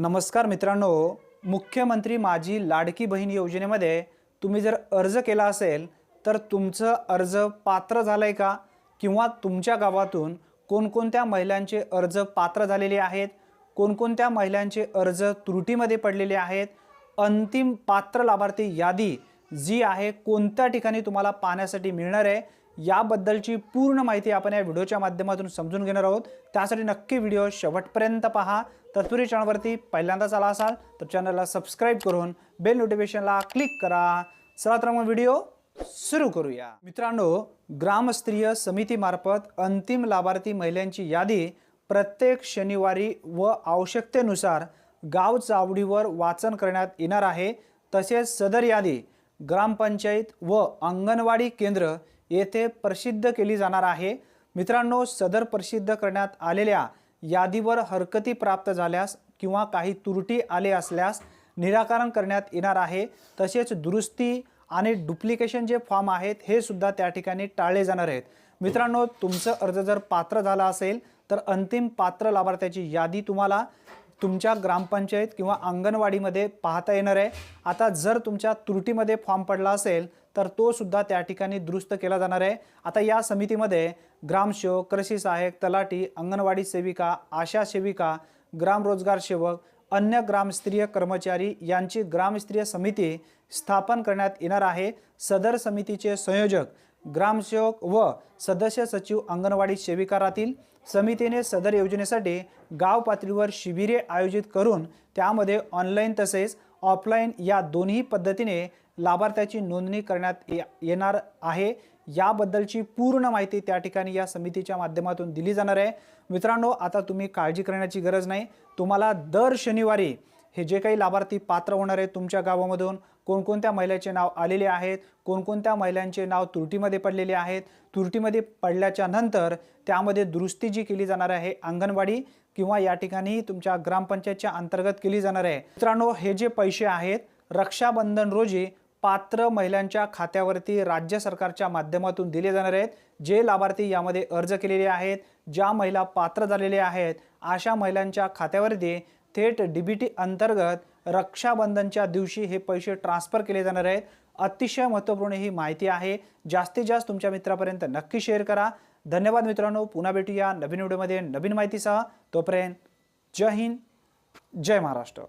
नमस्कार मित्रांनो मुख्यमंत्री माझी लाडकी बहीण योजनेमध्ये तुम्ही जर अर्ज केला असेल तर तुमचं अर्ज पात्र झालं आहे का? किंवा तुमच्या गावातून कोणकोणत्या महिलांचे अर्ज पात्र झालेले आहेत? कोणकोणत्या महिलांचे अर्ज त्रुटीमध्ये पडलेले आहेत? अंतिम पात्र लाभार्थी यादी जी आहे कोणत्या ठिकाणी तुम्हाला पाहण्यासाठी मिळणार आहे? याबद्दलची पूर्ण माहिती आपण या व्हिडिओच्या माध्यमातून समजून घेणार आहोत. त्यासाठी नक्की व्हिडिओ शेवटपर्यंत पहा. तत्पुरी चॅनलवरती पहिल्यांदाच आला असाल तर चॅनलला सबस्क्राईब करून बेल नोटिफिकेशनला क्लिक करा. चला तर मग व्हिडिओ सुरू करूया. मित्रांनो ग्रामस्तरीय समितीमार्फत अंतिम लाभार्थी महिलांची यादी प्रत्येक शनिवारी व आवश्यकतेनुसार गाव चावडीवर वाचन करण्यात येणार आहे. तसेच सदर यादी ग्रामपंचायत व अंगणवाडी केंद्र येथे प्रसिद्ध केली जाणार आहे. मित्रांनो सदर प्रसिद्ध करण्यात आलेल्या यादीवर हरकती प्राप्त झाल्यास किंवा काही त्रुटी आले असल्यास निराकरण करण्यात येणार आहे. तसेच दुरुस्ती आणि डुप्लिकेशन जे फॉर्म आहेत हे सुद्धा त्या ठिकाणी टाळले जाणार आहेत. मित्रांनो तुमचं अर्ज जर पात्र झाला असेल तर अंतिम पात्र लाभार्थ्याची यादी तुम्हाला तुमच्या ग्रामपंचायत किंवा अंगणवाडीमध्ये पाहता येणार आहे. आता जर तुमच्या त्रुटीमध्ये फॉर्म पडला असेल तर तो सुद्धा त्या ठिकाणी दुरुस्त केला जाणार आहे. आता या समितीमध्ये ग्रामसेवक कृषी सहाय्यक तलाठी अंगणवाडी सेविका आशा सेविका ग्रामरोजगार सेवक अन्य ग्रामस्तरीय कर्मचारी यांची ग्रामस्तरीय समिती स्थापन करण्यात येणार आहे. सदर समितीचे संयोजक ग्रामसेवक व सदस्य सचिव अंगणवाडी सेविका राहतील समितीने सदर योजनेसाठी गाव पातळीवर शिबिरे आयोजित करून त्यामध्ये ऑनलाईन तसेच ऑफलाईन या दोन्ही पद्धतीने लाभार्थ्याची नोंदणी करण्यात ये- येणार आहे. याबद्दलची पूर्ण माहिती त्या ठिकाणी या समितीच्या माध्यमातून दिली जाणार आहे. मित्रांनो आता तुम्ही काळजी करण्याची गरज नाही. तुम्हाला दर शनिवारी हे जे काही लाभार्थी पात्र होणार आहेत तुमच्या गावामधून कोणकोणत्या महिलेचे नाव आलेले आहेत कोणकोणत्या महिलांचे नाव तुरटीमध्ये पडलेले आहेत तुरटीमध्ये पडल्याच्या नंतर त्यामध्ये दुरुस्ती जी केली जाणार आहे अंगणवाडी किंवा या ठिकाणी तुमच्या ग्रामपंचायतच्या अंतर्गत केली जाणार आहे. मित्रांनो हे जे पैसे आहेत रक्षाबंधन रोजी पात्र महिलांच्या खात्यावरती राज्य सरकारच्या माध्यमातून दिले जाणार आहेत. जे लाभार्थी यामध्ये अर्ज केलेले आहेत ज्या महिला पात्र झालेल्या आहेत अशा महिलांच्या खात्यावरती थेट डी बी टी अंतर्गत रक्षाबंधनच्या दिवशी हे पैसे ट्रान्सफर केले जाणार आहेत. अतिशय महत्त्वपूर्ण ही माहिती आहे. जास्तीत जास्त तुमच्या मित्रापर्यंत नक्की शेअर करा. धन्यवाद मित्रांनो. पुन्हा भेटूया नवीन व्हिडिओमध्ये नवीन माहितीसह. तोपर्यंत जय हिंद. जय महाराष्ट्र.